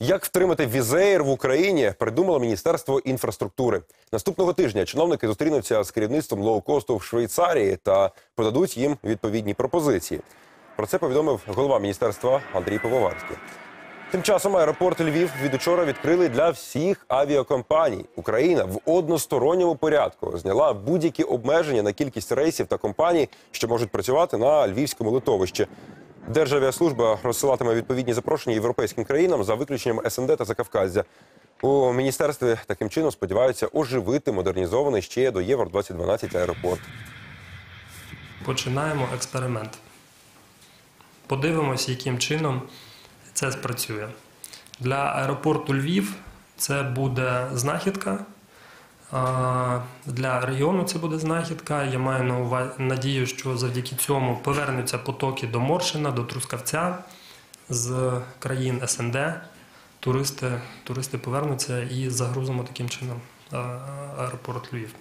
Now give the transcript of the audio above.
Як втримати візеєр в Україні, придумало Міністерство інфраструктури. Наступного тижня чиновники зустрінуться з керівництвом лоукосту в Швейцарії та подадуть їм відповідні пропозиції. Про це повідомив голова міністерства Андрій Пивоварський. Тим часом аеропорт Львів від учора відкрили для всіх авіакомпаній. Україна в односторонньому порядку зняла будь-які обмеження на кількість рейсів та компаній, що можуть працювати на львівському литовищі. Державіаслужба розсилатиме відповідні запрошення європейським країнам за виключенням СНД та Закавказя. У міністерстві таким чином сподіваються оживити модернізований ще до Євро 2012 аеропорт. Починаємо експеримент. Подивимось, яким чином це спрацює. Для аеропорту Львів це буде знахідка. Для регіону це буде знахідка. Я маю на увазі надію, що завдяки цьому повернуться потоки до Моршина, до Трускавця з країн СНД. Туристи, туристи повернуться і загрузимо таким чином аеропорт Львів.